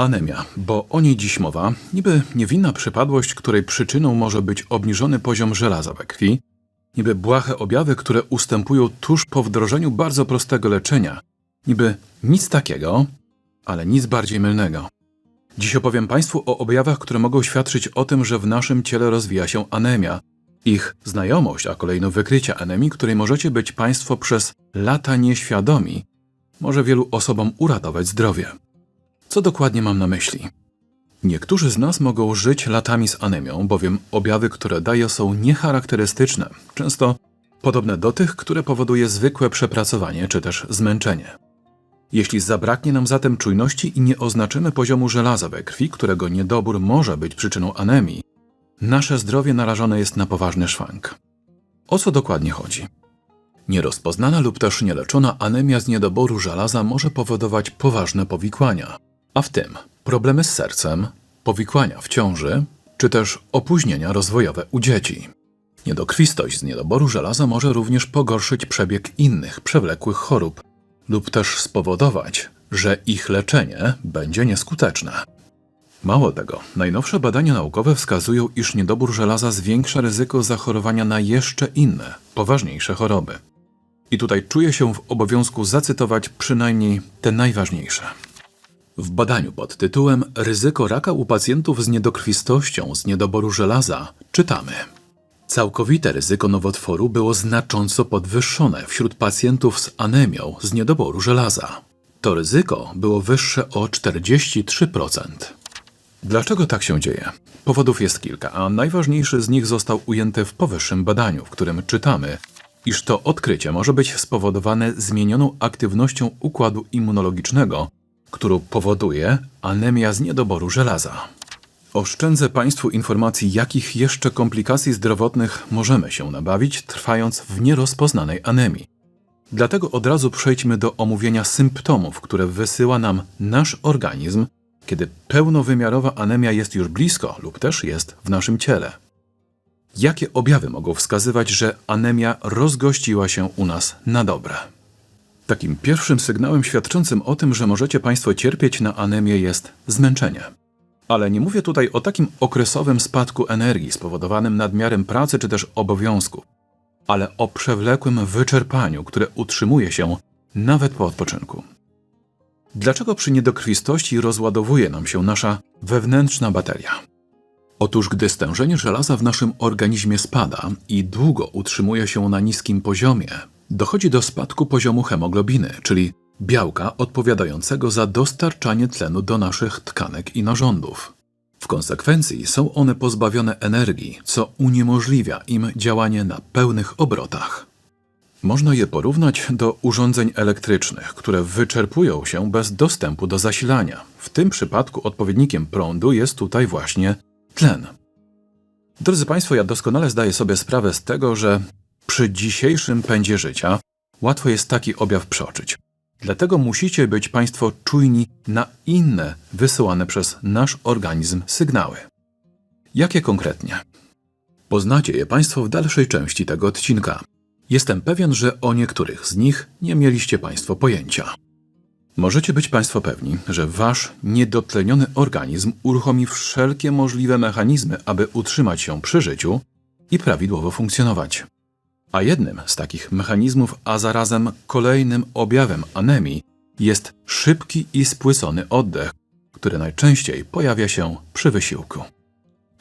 Anemia, bo o niej dziś mowa, niby niewinna przypadłość, której przyczyną może być obniżony poziom żelaza we krwi, niby błahe objawy, które ustępują tuż po wdrożeniu bardzo prostego leczenia, niby nic takiego, ale nic bardziej mylnego. Dziś opowiem Państwu o objawach, które mogą świadczyć o tym, że w naszym ciele rozwija się anemia, ich znajomość, a kolejno wykrycie anemii, której możecie być Państwo przez lata nieświadomi, może wielu osobom uratować zdrowie. Co dokładnie mam na myśli? Niektórzy z nas mogą żyć latami z anemią, bowiem objawy, które daje, są niecharakterystyczne, często podobne do tych, które powoduje zwykłe przepracowanie czy też zmęczenie. Jeśli zabraknie nam zatem czujności i nie oznaczymy poziomu żelaza we krwi, którego niedobór może być przyczyną anemii, nasze zdrowie narażone jest na poważny szwank. O co dokładnie chodzi? Nierozpoznana lub też nieleczona anemia z niedoboru żelaza może powodować poważne powikłania, a w tym problemy z sercem, powikłania w ciąży czy też opóźnienia rozwojowe u dzieci. Niedokrwistość z niedoboru żelaza może również pogorszyć przebieg innych przewlekłych chorób lub też spowodować, że ich leczenie będzie nieskuteczne. Mało tego, najnowsze badania naukowe wskazują, iż niedobór żelaza zwiększa ryzyko zachorowania na jeszcze inne, poważniejsze choroby. I tutaj czuję się w obowiązku zacytować przynajmniej te najważniejsze. W badaniu pod tytułem Ryzyko raka u pacjentów z niedokrwistością z niedoboru żelaza czytamy. Całkowite ryzyko nowotworu było znacząco podwyższone wśród pacjentów z anemią z niedoboru żelaza. To ryzyko było wyższe o 43%. Dlaczego tak się dzieje? Powodów jest kilka, a najważniejszy z nich został ujęty w powyższym badaniu, w którym czytamy, iż to odkrycie może być spowodowane zmienioną aktywnością układu immunologicznego, którą powoduje anemia z niedoboru żelaza. Oszczędzę Państwu informacji, jakich jeszcze komplikacji zdrowotnych możemy się nabawić, trwając w nierozpoznanej anemii. Dlatego od razu przejdźmy do omówienia symptomów, które wysyła nam nasz organizm, kiedy pełnowymiarowa anemia jest już blisko lub też jest w naszym ciele. Jakie objawy mogą wskazywać, że anemia rozgościła się u nas na dobre? Takim pierwszym sygnałem świadczącym o tym, że możecie Państwo cierpieć na anemię jest zmęczenie. Ale nie mówię tutaj o takim okresowym spadku energii spowodowanym nadmiarem pracy czy też obowiązku, ale o przewlekłym wyczerpaniu, które utrzymuje się nawet po odpoczynku. Dlaczego przy niedokrwistości rozładowuje nam się nasza wewnętrzna bateria? Otóż gdy stężenie żelaza w naszym organizmie spada i długo utrzymuje się na niskim poziomie, dochodzi do spadku poziomu hemoglobiny, czyli białka odpowiadającego za dostarczanie tlenu do naszych tkanek i narządów. W konsekwencji są one pozbawione energii, co uniemożliwia im działanie na pełnych obrotach. Można je porównać do urządzeń elektrycznych, które wyczerpują się bez dostępu do zasilania. W tym przypadku odpowiednikiem prądu jest tutaj właśnie tlen. Drodzy Państwo, ja doskonale zdaję sobie sprawę z tego, że przy dzisiejszym pędzie życia łatwo jest taki objaw przeoczyć. Dlatego musicie być Państwo czujni na inne wysyłane przez nasz organizm sygnały. Jakie konkretnie? Poznacie je Państwo w dalszej części tego odcinka. Jestem pewien, że o niektórych z nich nie mieliście Państwo pojęcia. Możecie być Państwo pewni, że Wasz niedotleniony organizm uruchomi wszelkie możliwe mechanizmy, aby utrzymać się przy życiu i prawidłowo funkcjonować. A jednym z takich mechanizmów, a zarazem kolejnym objawem anemii jest szybki i spłycony oddech, który najczęściej pojawia się przy wysiłku.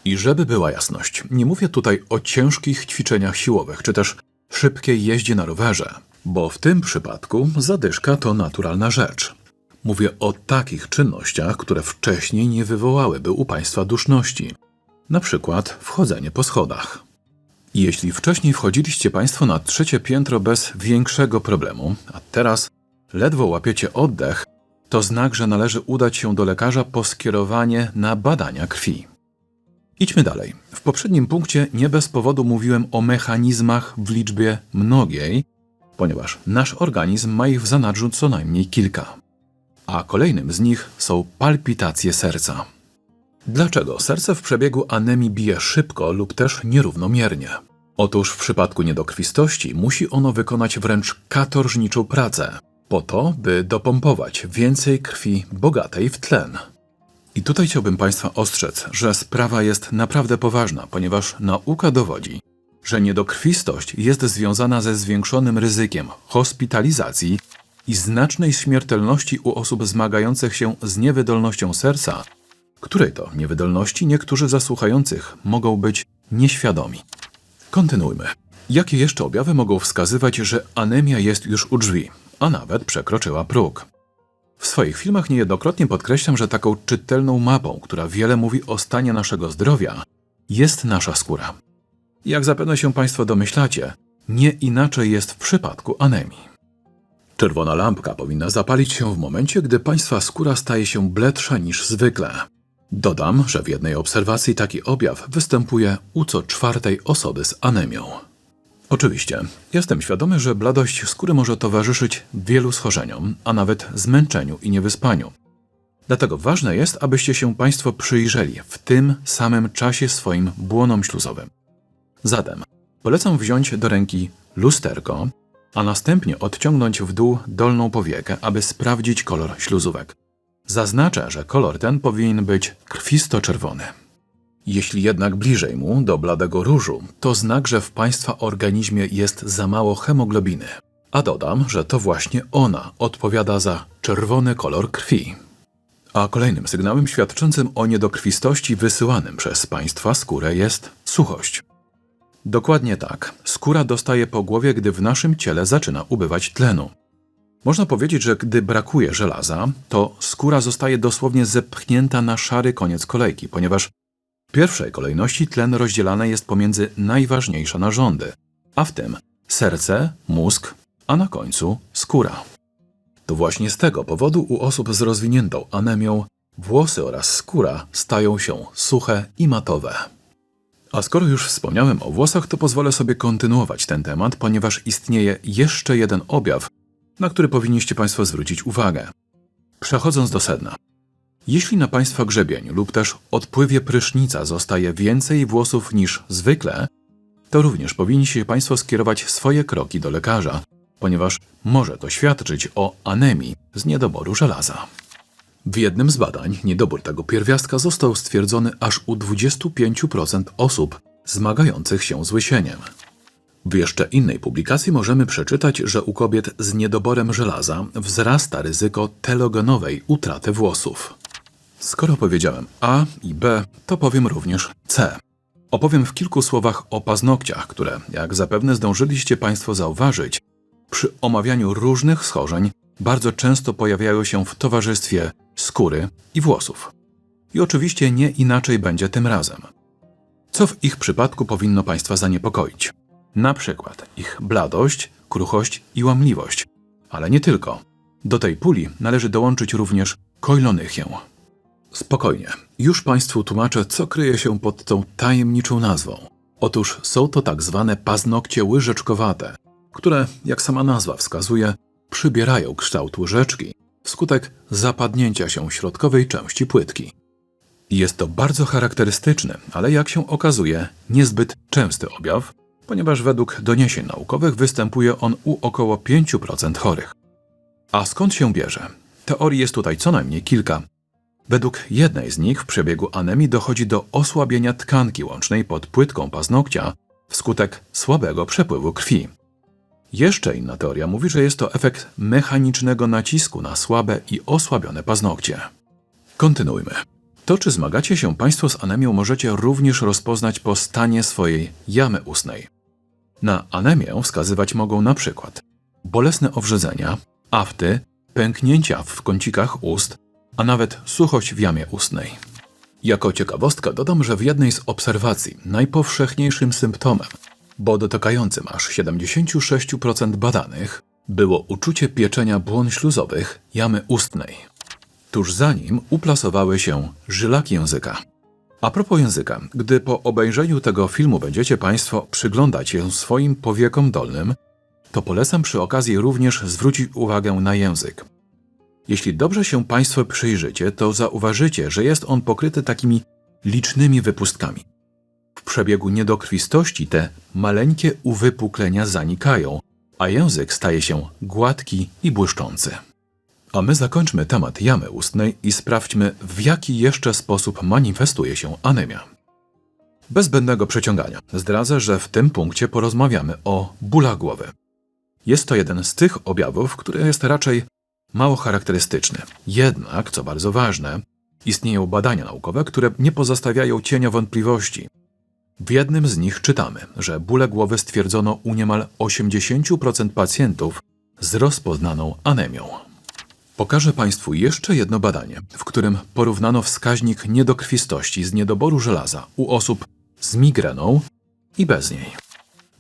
I żeby była jasność, nie mówię tutaj o ciężkich ćwiczeniach siłowych czy też szybkiej jeździe na rowerze, bo w tym przypadku zadyszka to naturalna rzecz. Mówię o takich czynnościach, które wcześniej nie wywołałyby u Państwa duszności, na przykład wchodzenie po schodach. Jeśli wcześniej wchodziliście Państwo na trzecie piętro bez większego problemu, a teraz ledwo łapiecie oddech, to znak, że należy udać się do lekarza po skierowanie na badania krwi. Idźmy dalej. W poprzednim punkcie nie bez powodu mówiłem o mechanizmach w liczbie mnogiej, ponieważ nasz organizm ma ich w zanadrzu co najmniej kilka. A kolejnym z nich są palpitacje serca. Dlaczego serce w przebiegu anemii bije szybko lub też nierównomiernie? Otóż w przypadku niedokrwistości musi ono wykonać wręcz katorżniczą pracę, po to, by dopompować więcej krwi bogatej w tlen. I tutaj chciałbym Państwa ostrzec, że sprawa jest naprawdę poważna, ponieważ nauka dowodzi, że niedokrwistość jest związana ze zwiększonym ryzykiem hospitalizacji i znacznej śmiertelności u osób zmagających się z niewydolnością serca, której to niewydolności niektórzy zasłuchających mogą być nieświadomi. Kontynuujmy. Jakie jeszcze objawy mogą wskazywać, że anemia jest już u drzwi, a nawet przekroczyła próg? W swoich filmach niejednokrotnie podkreślam, że taką czytelną mapą, która wiele mówi o stanie naszego zdrowia, jest nasza skóra. Jak zapewne się Państwo domyślacie, nie inaczej jest w przypadku anemii. Czerwona lampka powinna zapalić się w momencie, gdy Państwa skóra staje się bledsza niż zwykle. Dodam, że w jednej obserwacji taki objaw występuje u co czwartej osoby z anemią. Oczywiście, jestem świadomy, że bladość skóry może towarzyszyć wielu schorzeniom, a nawet zmęczeniu i niewyspaniu. Dlatego ważne jest, abyście się Państwo przyjrzeli w tym samym czasie swoim błonom śluzowym. Zatem polecam wziąć do ręki lusterko, a następnie odciągnąć w dół dolną powiekę, aby sprawdzić kolor śluzówek. Zaznaczę, że kolor ten powinien być krwisto-czerwony. Jeśli jednak bliżej mu, do bladego różu, to znak, że w Państwa organizmie jest za mało hemoglobiny. A dodam, że to właśnie ona odpowiada za czerwony kolor krwi. A kolejnym sygnałem świadczącym o niedokrwistości wysyłanym przez Państwa skórę jest suchość. Dokładnie tak. Skóra dostaje po głowie, gdy w naszym ciele zaczyna ubywać tlenu. Można powiedzieć, że gdy brakuje żelaza, to skóra zostaje dosłownie zepchnięta na szary koniec kolejki, ponieważ w pierwszej kolejności tlen rozdzielany jest pomiędzy najważniejsze narządy, a w tym serce, mózg, a na końcu skóra. To właśnie z tego powodu u osób z rozwiniętą anemią włosy oraz skóra stają się suche i matowe. A skoro już wspomniałem o włosach, to pozwolę sobie kontynuować ten temat, ponieważ istnieje jeszcze jeden objaw, na który powinniście Państwo zwrócić uwagę. Przechodząc do sedna. Jeśli na Państwa grzebieniu lub też odpływie prysznica zostaje więcej włosów niż zwykle, to również powinniście Państwo skierować swoje kroki do lekarza, ponieważ może to świadczyć o anemii z niedoboru żelaza. W jednym z badań niedobór tego pierwiastka został stwierdzony aż u 25% osób zmagających się z łysieniem. W jeszcze innej publikacji możemy przeczytać, że u kobiet z niedoborem żelaza wzrasta ryzyko telogenowej utraty włosów. Skoro powiedziałem A i B, to powiem również C. Opowiem w kilku słowach o paznokciach, które, jak zapewne zdążyliście Państwo zauważyć, przy omawianiu różnych schorzeń bardzo często pojawiają się w towarzystwie skóry i włosów. I oczywiście nie inaczej będzie tym razem. Co w ich przypadku powinno Państwa zaniepokoić? Na przykład ich bladość, kruchość i łamliwość. Ale nie tylko. Do tej puli należy dołączyć również koilonychię. Spokojnie, już Państwu tłumaczę, co kryje się pod tą tajemniczą nazwą. Otóż są to tak zwane paznokcie łyżeczkowate, które, jak sama nazwa wskazuje, przybierają kształt łyżeczki wskutek zapadnięcia się środkowej części płytki. Jest to bardzo charakterystyczny, ale jak się okazuje, niezbyt częsty objaw, ponieważ według doniesień naukowych występuje on u około 5% chorych. A skąd się bierze? Teorii jest tutaj co najmniej kilka. Według jednej z nich w przebiegu anemii dochodzi do osłabienia tkanki łącznej pod płytką paznokcia wskutek słabego przepływu krwi. Jeszcze inna teoria mówi, że jest to efekt mechanicznego nacisku na słabe i osłabione paznokcie. Kontynuujmy. To, czy zmagacie się Państwo z anemią, możecie również rozpoznać po stanie swojej jamy ustnej. Na anemię wskazywać mogą na przykład bolesne owrzydzenia, afty, pęknięcia w kącikach ust, a nawet suchość w jamie ustnej. Jako ciekawostkę dodam, że w jednej z obserwacji najpowszechniejszym symptomem bo dotykającym aż 76% badanych było uczucie pieczenia błon śluzowych jamy ustnej. Tuż za nim uplasowały się żylaki języka. A propos języka, gdy po obejrzeniu tego filmu będziecie Państwo przyglądać się swoim powiekom dolnym, to polecam przy okazji również zwrócić uwagę na język. Jeśli dobrze się Państwo przyjrzycie, to zauważycie, że jest on pokryty takimi licznymi wypustkami. W przebiegu niedokrwistości te maleńkie uwypuklenia zanikają, a język staje się gładki i błyszczący. A my zakończmy temat jamy ustnej i sprawdźmy, w jaki jeszcze sposób manifestuje się anemia. Bez zbędnego przeciągania zdradzę, że w tym punkcie porozmawiamy o bólach głowy. Jest to jeden z tych objawów, który jest raczej mało charakterystyczny. Jednak, co bardzo ważne, istnieją badania naukowe, które nie pozostawiają cienia wątpliwości. W jednym z nich czytamy, że bóle głowy stwierdzono u niemal 80% pacjentów z rozpoznaną anemią. Pokażę Państwu jeszcze jedno badanie, w którym porównano wskaźnik niedokrwistości z niedoboru żelaza u osób z migreną i bez niej.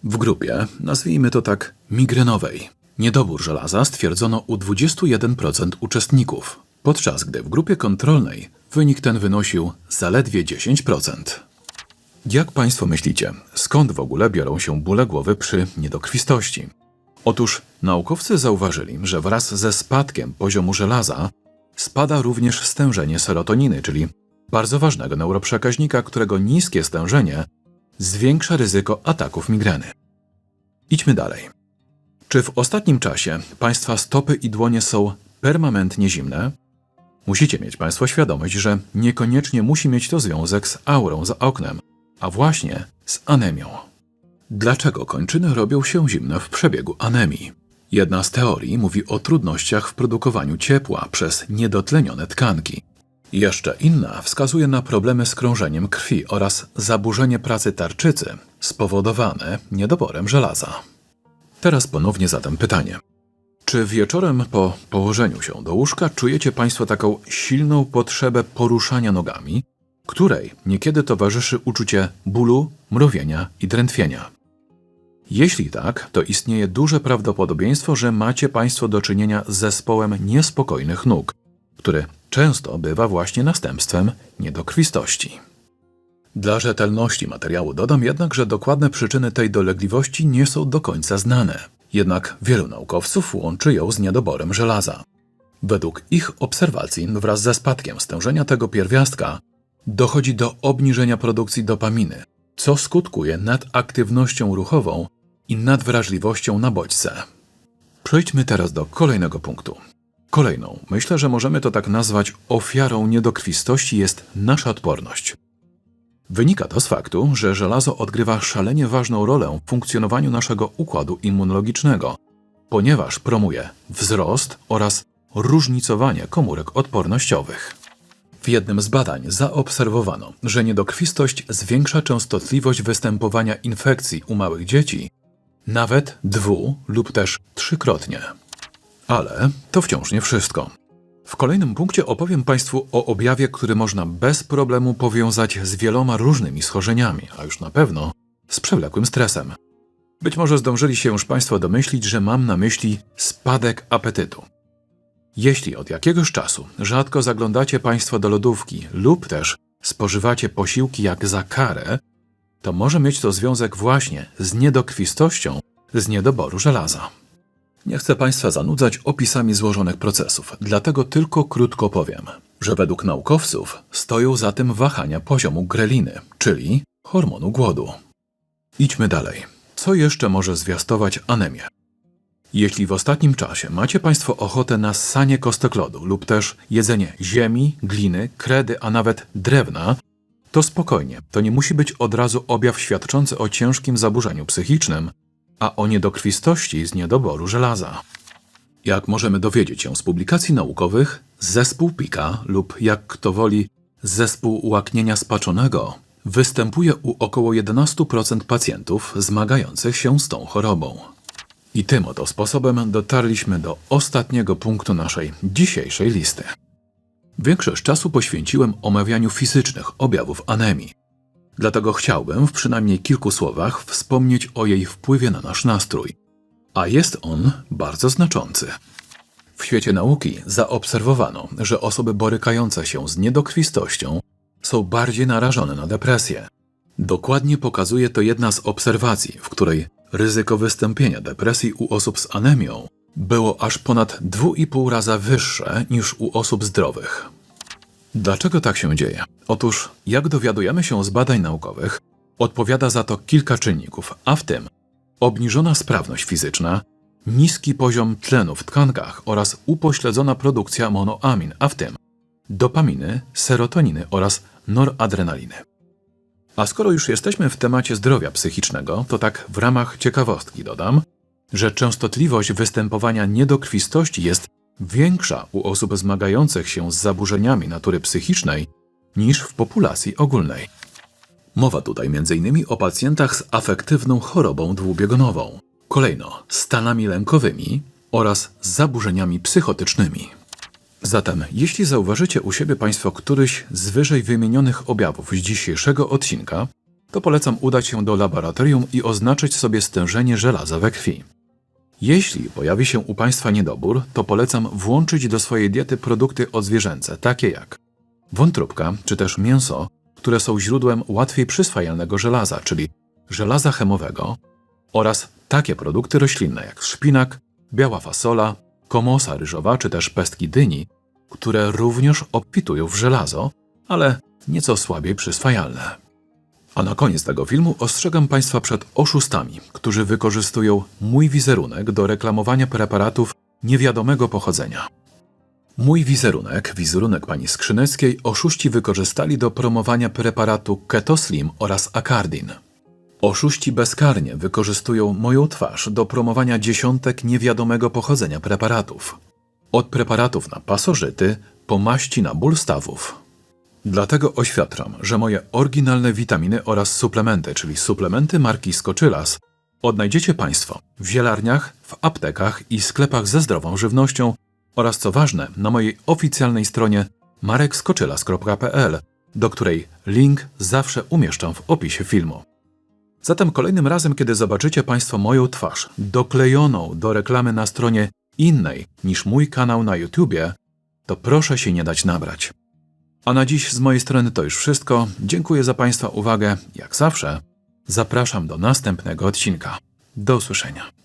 W grupie, nazwijmy to tak, migrenowej, niedobór żelaza stwierdzono u 21% uczestników, podczas gdy w grupie kontrolnej wynik ten wynosił zaledwie 10%. Jak Państwo myślicie, skąd w ogóle biorą się bóle głowy przy niedokrwistości? Otóż naukowcy zauważyli, że wraz ze spadkiem poziomu żelaza spada również stężenie serotoniny, czyli bardzo ważnego neuroprzekaźnika, którego niskie stężenie zwiększa ryzyko ataków migreny. Idźmy dalej. Czy w ostatnim czasie Państwa stopy i dłonie są permanentnie zimne? Musicie mieć Państwo świadomość, że niekoniecznie musi mieć to związek z aurą za oknem, a właśnie z anemią. Dlaczego kończyny robią się zimne w przebiegu anemii? Jedna z teorii mówi o trudnościach w produkowaniu ciepła przez niedotlenione tkanki. Jeszcze inna wskazuje na problemy z krążeniem krwi oraz zaburzenie pracy tarczycy spowodowane niedoborem żelaza. Teraz ponownie zadam pytanie. Czy wieczorem po położeniu się do łóżka czujecie Państwo taką silną potrzebę poruszania nogami, której niekiedy towarzyszy uczucie bólu, mrowienia i drętwienia? Jeśli tak, to istnieje duże prawdopodobieństwo, że macie Państwo do czynienia z zespołem niespokojnych nóg, który często bywa właśnie następstwem niedokrwistości. Dla rzetelności materiału dodam jednak, że dokładne przyczyny tej dolegliwości nie są do końca znane. Jednak wielu naukowców łączy ją z niedoborem żelaza. Według ich obserwacji, wraz ze spadkiem stężenia tego pierwiastka, dochodzi do obniżenia produkcji dopaminy, co skutkuje nadaktywnością ruchową i nadwrażliwością na bodźce. Przejdźmy teraz do kolejnego punktu. Kolejną, myślę, że możemy to tak nazwać ofiarą niedokrwistości jest nasza odporność. Wynika to z faktu, że żelazo odgrywa szalenie ważną rolę w funkcjonowaniu naszego układu immunologicznego, ponieważ promuje wzrost oraz różnicowanie komórek odpornościowych. W jednym z badań zaobserwowano, że niedokrwistość zwiększa częstotliwość występowania infekcji u małych dzieci nawet dwu lub też trzykrotnie. Ale to wciąż nie wszystko. W kolejnym punkcie opowiem Państwu o objawie, który można bez problemu powiązać z wieloma różnymi schorzeniami, a już na pewno z przewlekłym stresem. Być może zdążyli się już Państwo domyślić, że mam na myśli spadek apetytu. Jeśli od jakiegoś czasu rzadko zaglądacie Państwo do lodówki lub też spożywacie posiłki jak za karę, to może mieć to związek właśnie z niedokrwistością z niedoboru żelaza. Nie chcę Państwa zanudzać opisami złożonych procesów, dlatego tylko krótko powiem, że według naukowców stoją za tym wahania poziomu greliny, czyli hormonu głodu. Idźmy dalej. Co jeszcze może zwiastować anemię? Jeśli w ostatnim czasie macie Państwo ochotę na ssanie kostoklodu lub też jedzenie ziemi, gliny, kredy, a nawet drewna, to spokojnie, to nie musi być od razu objaw świadczący o ciężkim zaburzeniu psychicznym, a o niedokrwistości z niedoboru żelaza. Jak możemy dowiedzieć się z publikacji naukowych, zespół Pika lub jak kto woli zespół łaknienia spaczonego występuje u około 11% pacjentów zmagających się z tą chorobą. I tym oto sposobem dotarliśmy do ostatniego punktu naszej dzisiejszej listy. Większość czasu poświęciłem omawianiu fizycznych objawów anemii. Dlatego chciałbym w przynajmniej kilku słowach wspomnieć o jej wpływie na nasz nastrój. A jest on bardzo znaczący. W świecie nauki zaobserwowano, że osoby borykające się z niedokrwistością są bardziej narażone na depresję. Dokładnie pokazuje to jedna z obserwacji, w której ryzyko wystąpienia depresji u osób z anemią było aż ponad 2,5 raza wyższe niż u osób zdrowych. Dlaczego tak się dzieje? Otóż, jak dowiadujemy się z badań naukowych, odpowiada za to kilka czynników, a w tym obniżona sprawność fizyczna, niski poziom tlenu w tkankach oraz upośledzona produkcja monoamin, a w tym dopaminy, serotoniny oraz noradrenaliny. A skoro już jesteśmy w temacie zdrowia psychicznego, to tak w ramach ciekawostki dodam, że częstotliwość występowania niedokrwistości jest większa u osób zmagających się z zaburzeniami natury psychicznej niż w populacji ogólnej. Mowa tutaj m.in. o pacjentach z afektywną chorobą dwubiegunową, kolejno stanami lękowymi oraz zaburzeniami psychotycznymi. Zatem, jeśli zauważycie u siebie Państwo któryś z wyżej wymienionych objawów z dzisiejszego odcinka, to polecam udać się do laboratorium i oznaczyć sobie stężenie żelaza we krwi. Jeśli pojawi się u Państwa niedobór, to polecam włączyć do swojej diety produkty odzwierzęce, takie jak wątróbka czy też mięso, które są źródłem łatwiej przyswajalnego żelaza, czyli żelaza chemowego, oraz takie produkty roślinne jak szpinak, biała fasola, komosa ryżowa czy też pestki dyni, które również obfitują w żelazo, ale nieco słabiej przyswajalne. A na koniec tego filmu ostrzegam Państwa przed oszustami, którzy wykorzystują mój wizerunek do reklamowania preparatów niewiadomego pochodzenia. Mój wizerunek, wizerunek pani Skrzyneckiej, oszuści wykorzystali do promowania preparatu Ketoslim oraz Akardin. Oszuści bezkarnie wykorzystują moją twarz do promowania dziesiątek niewiadomego pochodzenia preparatów. Od preparatów na pasożyty po maści na ból stawów. Dlatego oświadczam, że moje oryginalne witaminy oraz suplementy, czyli suplementy marki Skoczylas, odnajdziecie Państwo w zielarniach, w aptekach i sklepach ze zdrową żywnością oraz co ważne na mojej oficjalnej stronie marekskoczylas.pl, do której link zawsze umieszczam w opisie filmu. Zatem kolejnym razem, kiedy zobaczycie Państwo moją twarz doklejoną do reklamy na stronie innej niż mój kanał na YouTubie, to proszę się nie dać nabrać. A na dziś z mojej strony to już wszystko. Dziękuję za Państwa uwagę. Jak zawsze, zapraszam do następnego odcinka. Do usłyszenia.